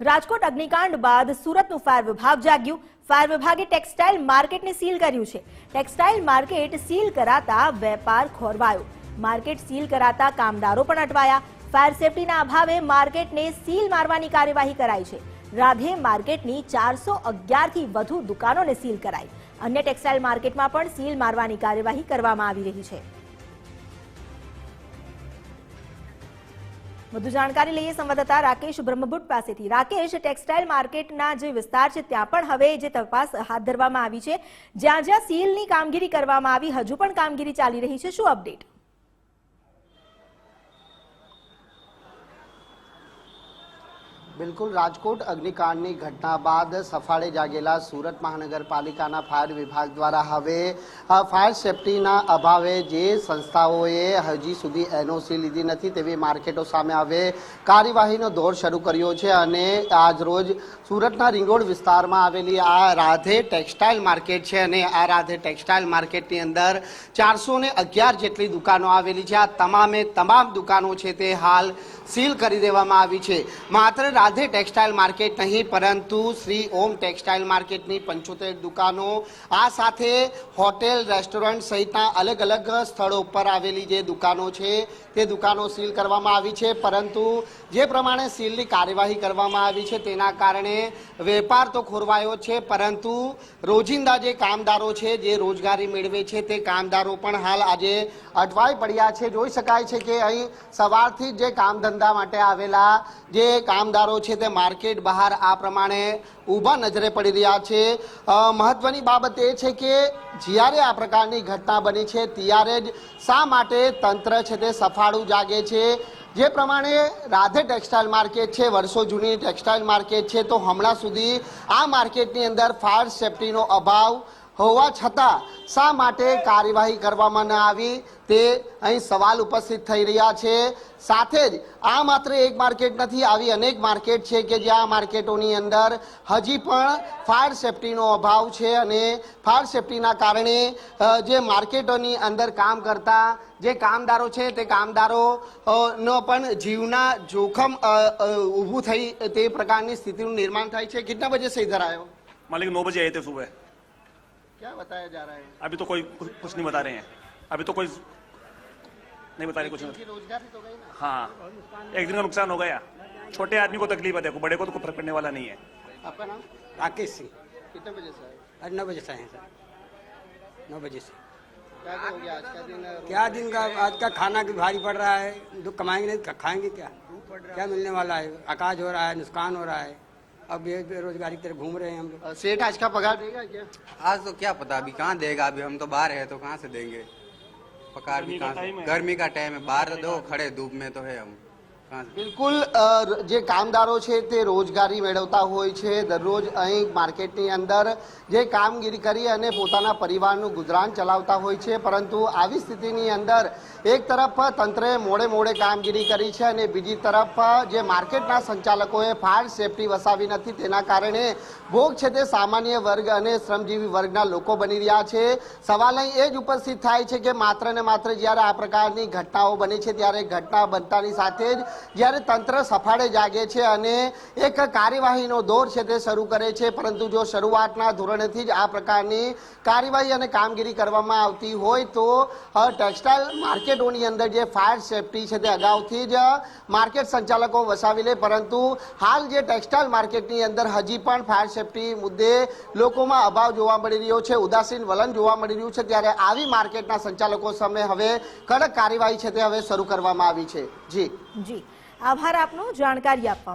રાજકોટ અગ્નિકાંડ બાદ સુરતનું ફાયર વિભાગ જાગ્યું. ફાયર વિભાગે ટેક્સટાઇલ માર્કેટને સીલ કર્યું છે. ટેક્સટાઇલ માર્કેટ સીલ કરાતા વેપાર ખોરવાયો. માર્કેટ સીલ કરાતા કામદારો પણ અટવાયા. ફાયર સેફટીના અભાવે માર્કેટને સીલ મારવાની કાર્યવાહી કરાઈ છે. રાધે માર્કેટની ચારસો અગિયારથી વધુ દુકાનોને સીલ કરાઈ. અન્ય ટેક્સટાઇલ માર્કેટમાં પણ સીલ મારવાની કાર્યવાહી કરવામાં આવી રહી છે. વધુ જાણકારી લઈએ સંવાદદાતા રાકેશ બ્રહ્મભુટ પાસેથી. રાકેશ, ટેક્સટાઇલ માર્કેટના જે વિસ્તાર છે, ત્યાં પણ હવે જે તપાસ હાથ ધરવામાં આવી છે. જ્યાં જ્યાં સીલની કામગીરી કરવામાં આવી, હજુ પણ કામગીરી ચાલી રહી છે. શું અપડેટ? બિલકુલ, રાજકોટ અગ્નિકાંડની ઘટના બાદ સફાળે જાગેલા સુરત મહાનગરપાલિકાના ફાયર વિભાગ દ્વારા હવે ફાયર સેફટીના અભાવે જે સંસ્થાઓએ હજી સુધી એનઓસી લીધી નથી તેવી માર્કેટો સામે હવે કાર્યવાહીનો દોર શરૂ કર્યો છે અને આજરોજ સુરતના રિંગોડ વિસ્તારમાં આવેલી આ રાધે ટેક્સટાઇલ માર્કેટ છે અને આ રાધે ટેક્સટાઇલ માર્કેટની અંદર ચારસો અગિયાર જેટલી દુકાનો આવેલી છે. આ તમામે તમામ દુકાનો છે તે હાલ સીલ કરી દેવામાં આવી છે. માત્ર રાધે ટેક્સટાઇલ માર્કેટ નહીં, પરંતુ શ્રી ઓમ ટેક્સટાઇલ માર્કેટની પંચોતેર દુકાનો, આ સાથે હોટેલ રેસ્ટોરન્ટ સહિતના અલગ અલગ સ્થળો ઉપર આવેલી જે દુકાનો છે, તે દુકાનો સીલ કરવામાં આવી છે. પરંતુ જે પ્રમાણે સીલની કાર્યવાહી કરવામાં આવી છે, તેના કારણે વેપાર તો ખોરવાયો છે, પરંતુ રોજિંદા જે કામદારો છે, જે રોજગારી મેળવે છે, તે કામદારો પણ હાલ આજે અટવાઈ પડ્યા છે. જોઈ શકાય છે કે અહીં સવારથી જ જે કામ ધંધા માટે આવેલા જે કામદારો છે તે માર્કેટ બહાર આ પ્રમાણે ઊભા નજરે પડી રહ્યા છે. મહત્વની બાબત એ છે કે જ્યારે આ પ્રકારની ઘટના બની છે ત્યારે જ શા માટે તંત્ર છે તે સફાળું જાગે છે? જે પ્રમાણે રાધે ટેક્સટાઇલ માર્કેટ છે, વર્ષો જૂની ટેક્સટાઇલ માર્કેટ છે, તો હમણાં સુધી આ માર્કેટની અંદર ફાયર સેફટીનો અભાવ હોવા છતાં શા માટે કાર્યવાહી કરવામાં ન આવી તે અહીં સવાલ ઉપસ્થિત થઈ રહ્યા છે. સાથે જ આ માત્ર એક માર્કેટ નથી, આવી અનેક માર્કેટ છે કે જ્યાં માર્કેટોની અંદર હજી પણ ફાયર સેફટીનો અભાવ છે અને ફાયર સેફટીના કારણે જે માર્કેટોની અંદર કામ કરતા જે કામદારો છે તે કામદારો નો પણ જીવના જોખમ ઊભું થઈ તે પ્રકારની સ્થિતિનું નિર્માણ થાય છે. કેટલા બજે સહી ધરાયો? માલિક નવ બજે આયે સુબહ. क्या बताया जा रहा है? अभी तो कोई कुछ नहीं बता रहे हैं। अभी तो कोई नहीं बता रहे कुछ रोजगारी तो गई ना। हाँ एक दिन का नुकसान हो गया। छोटे आदमी को तकलीफ़ है देखो बड़े को तो कोई फ़र्क पड़ने वाला नहीं है। आपका नाम? राकेश सिंह। कितने बजे से आए? आज नौ बजे से आए हैं सर। नौ बजे से। क्या करोगे आज का दिन क्या दिन का? आज का खाना भी भारी पड़ रहा है। दुख कमाएँगे नहीं खाएँगे क्या? क्या मिलने वाला है? आकाश हो रहा है नुकसान हो रहा है। अब ये बेरोजगारी की तरह घूम रहे हैं हम लोग। सेठ आज का पगार देगा क्या? आज तो क्या पता अभी कहाँ देगा? अभी हम तो बाहर है तो कहाँ से देंगे? पकार भी का कहाँ है। गर्मी का टाइम है बाहर दो खड़े धूप में तो है हम। બિલકુલ જે કામદારો છે તે રોજગારી મેળવતા હોય છે. દરરોજ અહીં માર્કેટની અંદર જે કામગીરી કરી અને પોતાના પરિવારનું ગુજરાન ચલાવતા હોય છે. પરંતુ આવી સ્થિતિની અંદર એક તરફ તંત્રે મોડે મોડે કામગીરી કરી છે અને બીજી તરફ જે માર્કેટના સંચાલકોએ ફાયર સેફટી વસાવી નથી, તેના કારણે ભોગ છે તે સામાન્ય વર્ગ અને શ્રમજીવી વર્ગના લોકો બની રહ્યા છે. સવાલ અહીં એ જ ઉપસ્થિત થાય છે કે માત્ર ને માત્ર જ્યારે આ પ્રકારની ઘટનાઓ બની છે, ત્યારે ઘટના બનતાની સાથે જ જ્યારે તંત્ર સફાળે જાગે છે અને એક કાર્યવાહીનો દોર છે તે શરૂ કરે છે. પરંતુ જો શરૂઆતના ધોરણેથી જ આ પ્રકારની કાર્યવાહી અને કામગીરી કરવામાં આવતી હોય તો ટેક્સટાઇલ માર્કેટોની અંદર જે ફાયર સેફટી છે તે અગાઉથી જ માર્કેટ સંચાલકો વસાવી લે. પરંતુ હાલ જે ટેક્સટાઇલ માર્કેટની અંદર હજી પણ ફાયર સેફટી મુદ્દે લોકોમાં અભાવ જોવા મળી રહ્યો છે, ઉદાસીન વલણ જોવા મળી રહ્યું છે, ત્યારે આવી માર્કેટના સંચાલકો સામે હવે કડક કાર્યવાહી છે તે હવે શરૂ કરવામાં આવી છે. જી. જી. આભાર આપનો જાણકારી આપવા